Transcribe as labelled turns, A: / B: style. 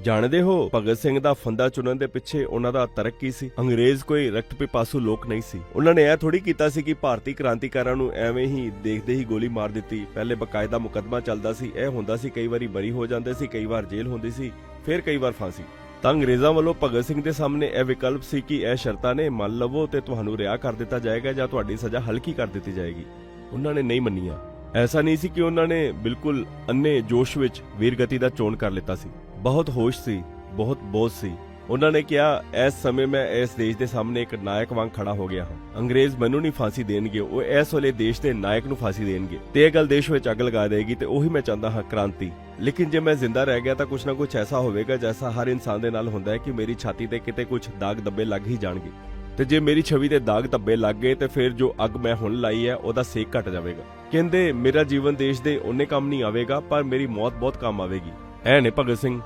A: ਜਾਣਦੇ ਹੋ, ਭਗਤ ਸਿੰਘ ਦਾ ਫੰਦਾ ਚੁਣਨ ਦੇ ਪਿੱਛੇ ਉਹਨਾਂ ਦਾ ਤਰਕ ਕੀ ਸੀ। ਅੰਗਰੇਜ਼ ਕੋਈ ਰਕਤ ਪਿਪਾਸੂ ਲੋਕ ਨਹੀਂ ਸੀ। ਉਹਨਾਂ ਨੇ ਇਹ ਥੋੜੀ ਕੀਤਾ ਸੀ ਕਿ ਭਾਰਤੀ ਕ੍ਰਾਂਤੀਕਾਰਾਂ ਨੂੰ ਐਵੇਂ ਹੀ ਦੇਖਦੇ ਹੀ ਗੋਲੀ ਮਾਰ ਦਿੱਤੀ। ਪਹਿਲੇ ਬਕਾਇਦਾ ਮੁਕੱਦਮਾ ਚੱਲਦਾ ਸੀ। ਇਹ ਹੁੰਦਾ ਸੀ, ਕਈ ਵਾਰੀ ਬਰੀ ਹੋ ਜਾਂਦੇ ਸੀ, ਕਈ ਵਾਰ ਜੇਲ੍ਹ ਹੁੰਦੀ ਸੀ, ਫਿਰ ਕਈ ਵਾਰ ਫਾਂਸੀ। ਤਾਂ ਅੰਗਰੇਜ਼ਾਂ ਵੱਲੋਂ ਭਗਤ ਸਿੰਘ ਦੇ ਸਾਹਮਣੇ ਇਹ ਵਿਕਲਪ ਸੀ ਕਿ ਇਹ ਸ਼ਰਤਾਂ ਨੇ ਮੰਨ ਲਵੋ ਤੇ ਤੁਹਾਨੂੰ ਰਿਹਾ ਕਰ ਦਿੱਤਾ ਜਾਏਗਾ ਜਾਂ ਤੁਹਾਡੀ ਸਜ਼ਾ ਹਲਕੀ ਕਰ ਦਿੱਤੀ ਜਾਏਗੀ। ਉਹਨਾਂ ਨੇ ਨਹੀਂ ਮੰਨੀਆਂ। ਐਸਾ ਨਹੀਂ ਸੀ ਕਿ ਉਹਨਾਂ ਨੇ ਬਿਲਕੁਲ ਅੰਨੇ ਜੋਸ਼ ਵਿੱਚ ਵੀਰਗਤੀ ਦਾ ਚੋਣ ਕਰ ਲਿੱਤਾ ਸੀ। ਬਹੁਤ ਹੋਸ਼ ਸੀ, ਬਹੁਤ ਬੋਝ ਸੀ। ਉਹਨਾਂ ਨੇ ਕਿਹਾ, ਇਸ ਸਮੇਂ ਮੈਂ ਇਸ ਦੇਸ਼ ਦੇ ਸਾਹਮਣੇ ਇੱਕ ਨਾਇਕ ਵਾਂਗ ਖੜਾ ਹੋ ਗਿਆ ਹਾਂ। ਅੰਗਰੇਜ਼ ਮੈਨੂੰ ਨਹੀਂ ਫਾਂਸੀ ਦੇਣਗੇ, ਉਹ ਇਸ ਵੇਲੇ ਦੇਸ਼ ਦੇ ਨਾਇਕ ਨੂੰ ਫਾਂਸੀ ਦੇਣਗੇ। ਤੇ ਇਹ ਗੱਲ ਦੇਸ਼ ਵਿੱਚ ਅੱਗ ਲਗਾ ਦੇਗੀ ਤੇ ਉਹੀ ਮੈਂ ਚਾਹੁੰਦਾ ਹਾਂ, ਕ੍ਰਾਂਤੀ। ਲੇਕਿਨ ਜੇ ਮੈਂ ਜ਼ਿੰਦਾ ਰਹਿ ਗਿਆ ਤਾਂ ਕੁਛ ਨਾ ਕੁਛ ਐਸਾ ਹੋਵੇਗਾ ਜੈਸਾ ਹਰ ਇਨਸਾਨ ਦੇ ਨਾਲ ਹੁੰਦਾ ਹੈ ਕਿ ਮੇਰੀ ਛਾਤੀ ਤੇ ਕਿਤੇ ਕੁਛ ਦਾਗ ਦੱਬੇ ਲੱਗ ਹੀ ਜਾਣਗੇ। ਤੇ ਜੇ ਮੇਰੀ ਛਵੀ ਤੇ ਦਾਗ ਧੱਬੇ ਲੱਗ ਗਏ ਤੇ ਫਿਰ ਜੋ ਅੱਗ ਮੈਂ ਹੁਣ ਲਾਈ ਹੈ, ਉਹਦਾ ਸੇਕ ਘਟ ਜਾਵੇਗਾ। ਕਹਿੰਦੇ, ਮੇਰਾ ਜੀਵਨ ਦੇਸ਼ ਦੇ ਉਹਨੇ ਕੰਮ ਨਹੀਂ ਆਵੇਗਾ, ਪਰ ਮੇਰੀ ਮੌਤ ਬਹੁਤ ਕੰਮ ਆਵੇਗੀ। ਐ ਨੇ ਭਗਤ ਸਿੰਘ।